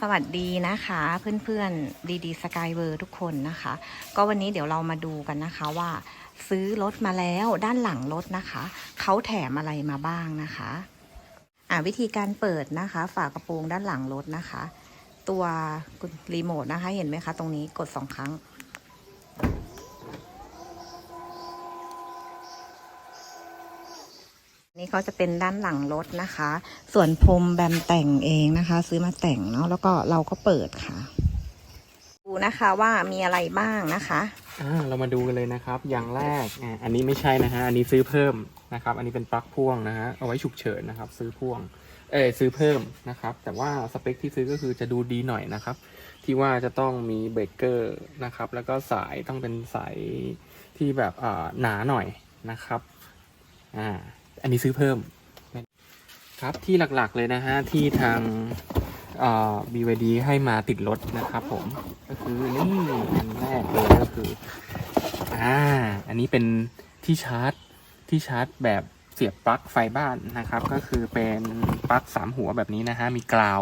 สวัสดีนะคะเพื่อนๆดีดีสกายเวอร์ทุกคนนะคะ ก็วันนี้เดี๋ยวเรามาดูกันนะคะว่าซื้อรถมาแล้วด้านหลังรถนะคะ เขาแถมอะไรมาบ้างนะคะอ่าวิธีการเปิดนะคะ ฝากระโปรงด้านหลังรถนะคะ ตัวรีโมทนะคะเห็นไหมคะ ตรงนี้กดสองครั้ง นี่เขาจะเป็นด้านหลังรถนะคะ ส่วนพรมแบมแต่งเองนะคะ ซื้อมาแต่งเนาะแล้วก็เราก็เปิดค่ะ ดูนะคะว่ามีอะไรบ้างนะคะอ่าเรามาดูกันเลยนะครับ อย่างแรกอ่าอันนี้ไม่ใช่นะฮะอันนี้ซื้อเพิ่มนะครับ อันนี้เป็นปลั๊กพ่วงนะฮะเอาไว้ฉุกเฉินนะครับ ซื้อพ่วงเออซื้อเพิ่มนะครับ แต่ว่าสเปคที่ซื้อก็คือจะดูดีหน่อยนะครับ ที่ว่าจะต้องมีเบรกเกอร์นะครับ แล้วก็สายต้องเป็นสายที่แบบอ่าหนาหน่อยนะครับอ่า อันนี้ซื้อเพิ่ม ครับที่หลักๆเลยนะฮะ ที่ทางอ่า BYD ให้มาติดรถนะครับผม ก็คือนี่อันแรกเลยก็คืออ่าอันนี้เป็นที่ชาร์จที่ชาร์จแบบเสียบปลั๊กไฟบ้านนะครับ ก็คือเป็นปลั๊กสามหัวแบบนี้นะฮะมีกราว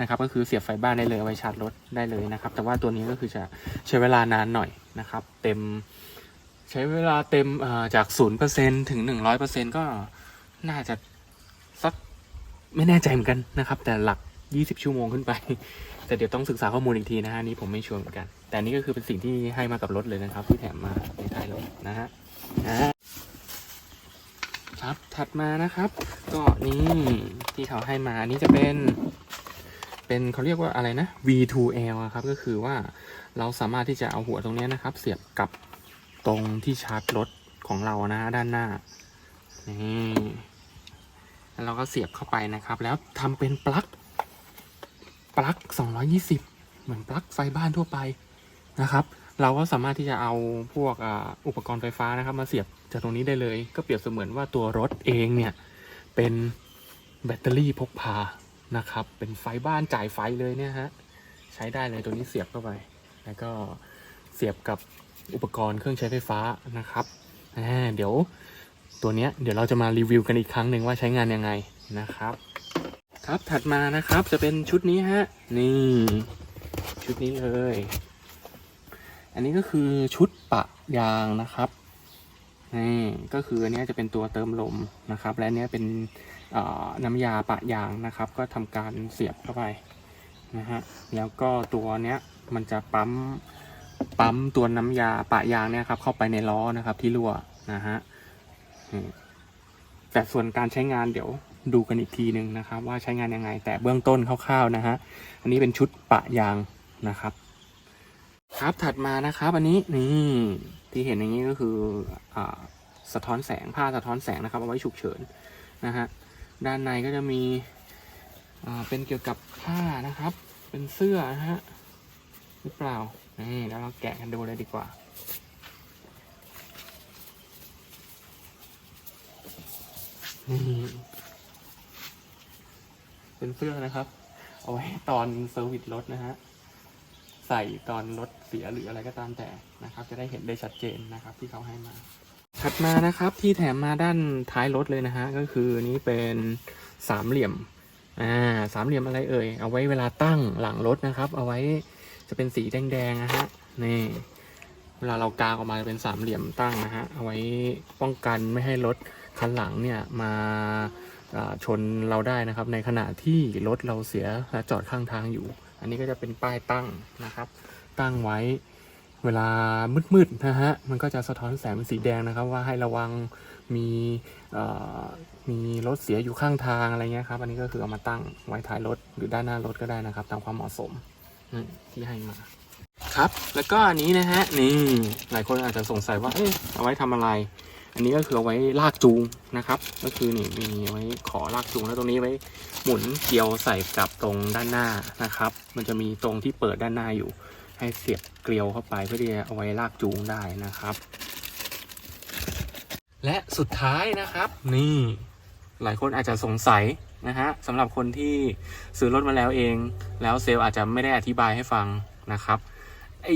นะครับก็คือเสียบไฟบ้านได้เลยไว้ชาร์จรถได้เลยนะครับ แต่ว่าตัวนี้ก็คือจะใช้เวลานานหน่อยนะครับ เต็ม ใช้เวลาเต็มจากศูนย์เปอร์เซ็นถึงหนึ่งร้อยเปอร์เซ็นก็น่าจะสักไม่แน่ใจเหมือนกันนะครับ แต่หลักยี่สิบชั่วโมงขึ้นไป แต่เดี๋ยวต้องศึกษาข้อมูลอีกทีนะฮะนี้ผมไม่ชัวร์เหมือนกัน แต่นนี้ก็คือเป็นสิ่งที่ให้มากับรถเลยนะครับ ที่แถมมาในท้ายรถนะฮะครับถัดมานะครับ ก็นี่ที่เขาให้มาอันนี้จะเป็นเป็นเขาเรียกว่าอะไรนะ V2L ครับ ก็คือว่าเราสามารถที่จะเอาหัวตรงนี้นะครับ เสียบกับ ตรงที่ชาร์จรถของเรานะด้านหน้านี่แล้วเราก็เสียบเข้าไปนะครับ แล้วทำเป็นปลั๊กปลั๊ก220 เหมือนปลั๊กไฟบ้านทั่วไปนะครับ เราก็สามารถที่จะเอาพวกอุปกรณ์ไฟฟ้านะครับ มาเสียบจากตรงนี้ได้เลย ก็เปรียบเสมือนว่าตัวรถเองเนี่ย เป็นแบตเตอรี่พกพานะครับ เป็นไฟบ้านจ่ายไฟเลยเนี่ยฮะใช้ได้เลยตัวนี้เสียบเข้าไป แล้วก็เสียบกับ อุปกรณ์เครื่องใช้ไฟฟ้านะครับเดี๋ยวตัวเนี้ยเดี๋ยวเราจะมารีวิวกันอีกครั้งหนึ่งว่าใช้งานยังไงนะครับ ครับถัดมานะครับจะเป็นชุดนี้ฮะนี่ ชุดนี้เลย อันนี้ก็คือชุดปะยางนะครับนี่ก็คืออันนี้จะเป็นตัวเติมลมนะครับ และอันนี้เป็นน้ำยาปะยางนะครับ ก็ทำการเสียบเข้าไปนะฮะแล้วก็ตัวเนี้ยมันจะปั๊ม ปั๊มตัวน้ำยาปะยางเนี่ยครับ เข้าไปในล้อนะครับ ที่รั่วนะฮะแต่ส่วนการใช้งานเดี๋ยวดูกันอีกทีหนึ่งนะครับ ว่าใช้งานยังไง แต่เบื้องต้นคร่าวๆนะฮะอันนี้เป็นชุดปะยางนะครับ ครับถัดมานะครับ อันนี้นี่ที่เห็นอย่างนี้ก็คืออสะท้อนแสงผ้าสะท้อนแสงนะครับเอาไว้ฉุกเฉินนะฮะด้านในก็จะมีเป็นเกี่ยวกับผ้านะครับ เป็นเสื้อนะฮะหรือเปล่า นี่แล้วเราแกะกันดูเลยดีกว่า นี่เป็นเสื้อนะครับ เอาไว้ตอนเซอร์วิสรถนะฮะ ใส่ตอนรถเสียหรืออะไรก็ตามแต่นะครับ จะได้เห็นได้ชัดเจนนะครับ ที่เขาให้มา ถัดมานะครับที่แถมมาด้านท้ายรถเลยนะฮะ ก็คือนี้เป็นสามเหลี่ยม อ่า สามเหลี่ยมอะไรเอ่ย เอาไว้เวลาตั้งหลังรถนะครับ เอาไว้ จะเป็นสีแดงๆนะฮะนี่เวลาเรากางออกมาจะเป็นสามเหลี่ยมตั้งนะฮะเอาไว้ป้องกันไม่ให้รถคันหลังเนี่ยมาชนเราได้นะครับ ในขณะที่รถเราเสียและจอดข้างทางอยู่ อันนี้ก็จะเป็นป้ายตั้งนะครับ ตั้งไว้เวลามืดๆนะฮะมันก็จะสะท้อนแสงเป็นสีแดงนะครับ ว่าให้ระวังมีมีรถเสียอยู่ข้างทางอะไรเงี้ยครับ อันนี้ก็คือเอามาตั้งไว้ท้ายรถหรือด้านหน้ารถก็ได้นะครับ ตามความเหมาะสม ที่ให้มา ครับ แล้วก็อันนี้นะฮะ นี่ หลายคนอาจจะสงสัยว่า เอ๊ะเอาไว้ทำอะไร อันนี้ก็คือเอาไว้ลากจูงนะครับ ก็คือนี่มีไว้ขอลากจูงแล้วตรงนี้ไว้หมุนเกลียวใส่กับตรงด้านหน้านะครับ มันจะมีตรงที่เปิดด้านหน้าอยู่ ให้เสียบเกลียวเข้าไปเพื่อที่จะเอาไว้ลากจูงได้นะครับ และสุดท้ายนะครับ นี่ หลายคนอาจจะสงสัย นะฮะสำหรับคนที่ซื้อรถมาแล้วเอง แล้วเซลล์อาจจะไม่ได้อธิบายให้ฟังนะครับไอ้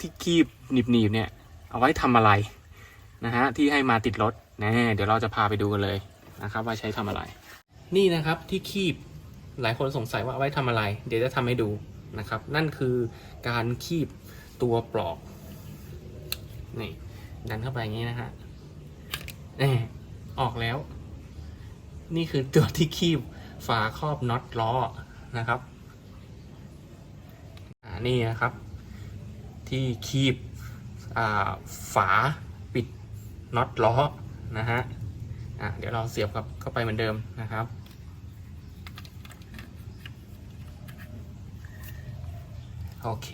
ที่คีบหนีบๆเนี่ย เอาไว้ทำอะไรนะฮะที่ให้มาติดรถนะเดี๋ยวเราจะพาไปดูกันเลยนะครับ ว่าใช้ทำอะไร นี่นะครับที่คีบหลายคนสงสัยว่าเอาไว้ทำอะไร เดี๋ยวจะทำให้ดูนะครับ นั่นคือการคีบตัวปลอกนี่ดันเข้าไปอย่างนี้นะฮะนี่ออกแล้ว นี่คือตัวที่คีบฝาครอบน็อตล้อนะครับอ่านี่นะครับ ที่คีบฝาปิดน็อตล้อนะฮะอะเดี๋ยวเราเสียบกับเข้าไปเหมือนเดิมนะครับ โอเค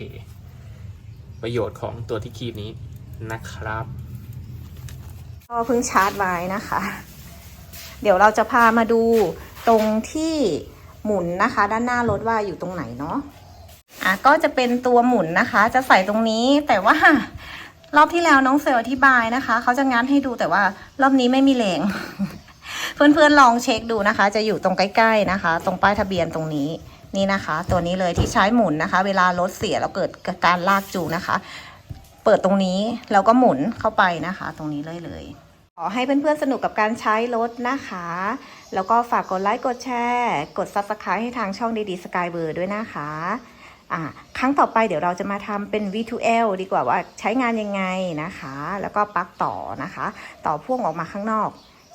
ประโยชน์ของตัวที่คีบนี้นะครับก็เพิ่งชาร์จไว้นะคะ เดี๋ยวเราจะพามาดูตรงที่หมุนนะคะ ด้านหน้ารถว่าอยู่ตรงไหนเนาะอะก็จะเป็นตัวหมุนนะคะ จะใส่ตรงนี้แต่ว่ารอบที่แล้วน้องเซลอธิบายนะคะเขาจะงัดให้ดูแต่ว่ารอบนี้ไม่มีแรงเพื่อนๆลองเช็คดูนะคะ จะอยู่ตรงใกล้ ๆนะคะ ตรงป้ายทะเบียนตรงนี้นี่นะคะ ตัวนี้เลยที่ใช้หมุนนะคะ เวลารถเสียแล้วเกิดการลากจูงนะคะ เปิดตรงนี้แล้วก็หมุนเข้าไปนะคะ ตรงนี้เลยเลย ขอให้เพื่อนๆสนุกกับการใช้รถนะคะ แล้วก็ฝากกดไลค์ กดแชร์ กด Subscribe ให้ทางช่องดีๆสกายเบอร์ด้วยนะคะอ่าครั้งต่อไปเดี๋ยวเราจะมาทำเป็น V2L ดีกว่าว่าใช้งานยังไงนะคะ แล้วก็ปลั๊กต่อนะคะ ต่อพ่วงออกมาข้างนอก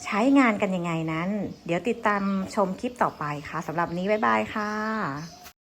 ใช้งานกันยังไงนั้น เดี๋ยวติดตามชมคลิปต่อไปค่ะสำหรับนนี้บ๊ายบายค่ะ